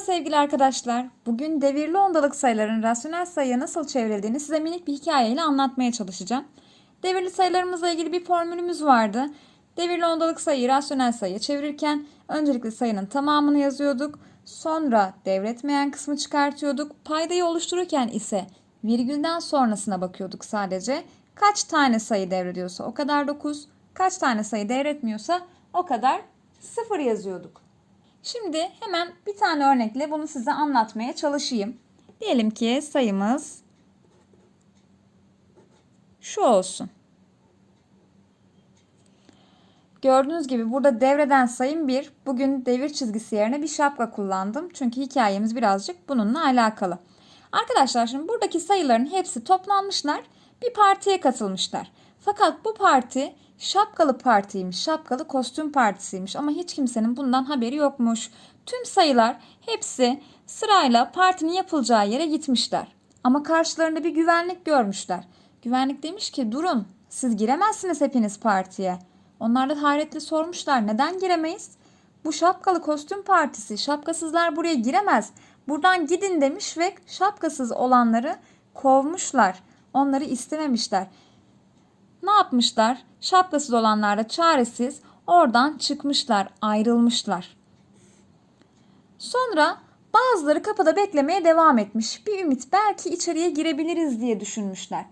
sevgili arkadaşlar. Bugün devirli ondalık sayıların rasyonel sayıya nasıl çevrildiğini size minik bir hikayeyle anlatmaya çalışacağım. Devirli sayılarımızla ilgili bir formülümüz vardı. Devirli ondalık sayıyı rasyonel sayıya çevirirken öncelikle sayının tamamını yazıyorduk. Sonra devretmeyen kısmı çıkartıyorduk. Paydayı oluştururken ise virgülden sonrasına bakıyorduk sadece. Kaç tane sayı devrediyorsa o kadar 9, kaç tane sayı devretmiyorsa o kadar 0 yazıyorduk. Şimdi hemen bir tane örnekle bunu size anlatmaya çalışayım. Diyelim ki sayımız şu olsun. Gördüğünüz gibi burada devreden sayım 1. Bugün devir çizgisi yerine bir şapka kullandım. Çünkü hikayemiz birazcık bununla alakalı. Arkadaşlar şimdi buradaki sayıların hepsi toplanmışlar. Bir partiye katılmışlar. Fakat bu parti şapkalı partiymiş, şapkalı kostüm partisiymiş ama hiç kimsenin bundan haberi yokmuş. Tüm sayılar hepsi sırayla partinin yapılacağı yere gitmişler. Ama karşılarında bir güvenlik görmüşler. Güvenlik demiş ki durun siz giremezsiniz hepiniz partiye. Onlar da hayretle sormuşlar neden giremeyiz? Bu şapkalı kostüm partisi şapkasızlar buraya giremez. Buradan gidin demiş ve şapkasız olanları kovmuşlar. Onları istememişler. Ne yapmışlar? Şapkasız olanlar da çaresiz oradan çıkmışlar, ayrılmışlar. Sonra bazıları kapıda beklemeye devam etmiş. Bir ümit belki içeriye girebiliriz diye düşünmüşler.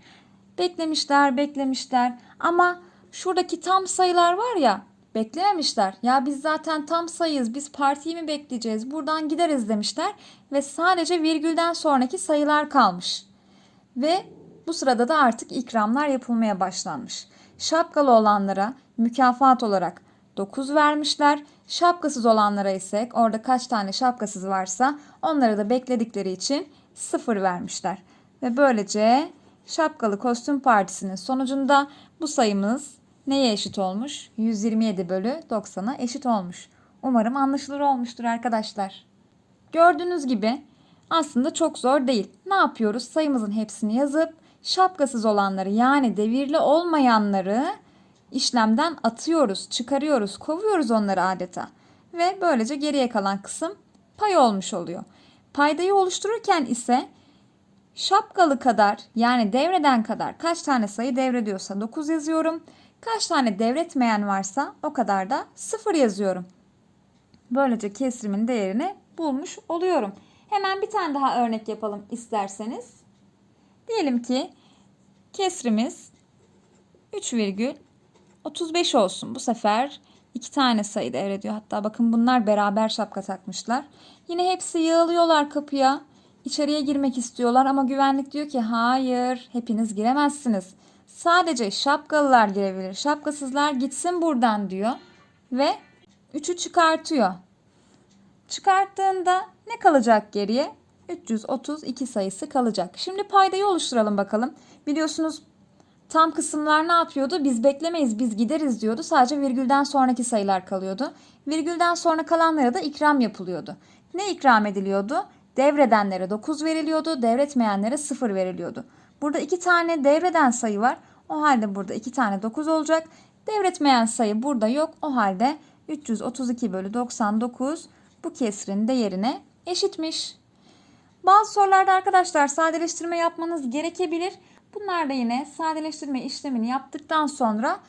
Beklemişler, beklemişler ama şuradaki tam sayılar var ya beklememişler. Ya biz zaten tam sayıyız. Biz partiyi mi bekleyeceğiz? Buradan gideriz demişler ve sadece virgülden sonraki sayılar kalmış. Ve bu sırada da artık ikramlar yapılmaya başlanmış. Şapkalı olanlara mükafat olarak 9 vermişler. Şapkasız olanlara ise orada kaç tane şapkasız varsa onları da bekledikleri için 0 vermişler. Ve böylece şapkalı kostüm partisinin sonucunda bu sayımız neye eşit olmuş? 127 bölü 90'a eşit olmuş. Umarım anlaşılır olmuştur arkadaşlar. Gördüğünüz gibi aslında çok zor değil. Ne yapıyoruz? Sayımızın hepsini yazıp şapkasız olanları yani devirli olmayanları işlemden atıyoruz, çıkarıyoruz, kovuyoruz onları adeta. Ve böylece geriye kalan kısım pay olmuş oluyor. Paydayı oluştururken ise şapkalı kadar yani devreden kadar kaç tane sayı devrediyorsa 9 yazıyorum. Kaç tane devretmeyen varsa o kadar da 0 yazıyorum. Böylece kesrimin değerini bulmuş oluyorum. Hemen bir tane daha örnek yapalım isterseniz. Diyelim ki kesrimiz 3,35 olsun. Bu sefer iki tane sayı devrediyor. Hatta bakın bunlar beraber şapka takmışlar. Yine hepsi yığılıyorlar kapıya. İçeriye girmek istiyorlar ama güvenlik diyor ki hayır hepiniz giremezsiniz. Sadece şapkalılar girebilir. Şapkasızlar gitsin buradan diyor. Ve 3'ü çıkartıyor. Çıkarttığında ne kalacak geriye? 332 sayısı kalacak. Şimdi paydayı oluşturalım bakalım. Biliyorsunuz tam kısımlar ne yapıyordu? Biz beklemeyiz, biz gideriz diyordu. Sadece virgülden sonraki sayılar kalıyordu. Virgülden sonra kalanlara da ikram yapılıyordu. Ne ikram ediliyordu? Devredenlere 9 veriliyordu, devretmeyenlere 0 veriliyordu. Burada iki tane devreden sayı var. O halde burada iki tane 9 olacak. Devretmeyen sayı burada yok. O halde 332 bölü 99 bu kesrin değerine eşitmiş. Bazı sorularda arkadaşlar sadeleştirme yapmanız gerekebilir. Bunlar da yine sadeleştirme işlemini yaptıktan sonra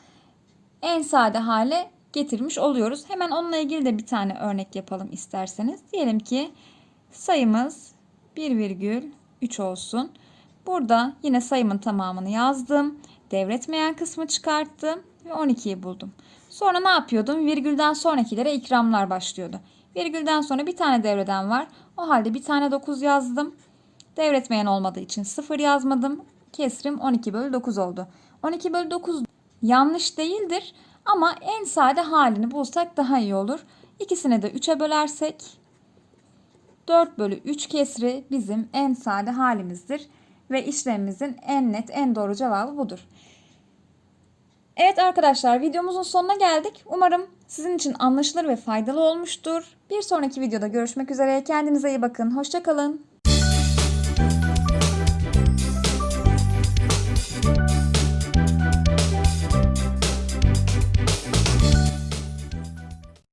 en sade hale getirmiş oluyoruz. Hemen onunla ilgili de bir tane örnek yapalım isterseniz. Diyelim ki sayımız 1,3 olsun. Burada yine sayımın tamamını yazdım. Devretmeyen kısmı çıkarttım ve 12'yi buldum. Sonra ne yapıyordum? Virgülden sonrakilere ikramlar başlıyordu. Virgülden sonra bir tane devreden var. O halde bir tane 9 yazdım. Devretmeyen olmadığı için 0 yazmadım. Kesrim 12 bölü 9 oldu. 12 bölü 9 yanlış değildir ama en sade halini bulsak daha iyi olur. İkisini de 3'e bölersek 4 bölü 3 kesri bizim en sade halimizdir. Ve işlemimizin en net en doğru cevabı budur. Evet arkadaşlar videomuzun sonuna geldik. Umarım sizin için anlaşılır ve faydalı olmuştur. Bir sonraki videoda görüşmek üzere. Kendinize iyi bakın. Hoşçakalın.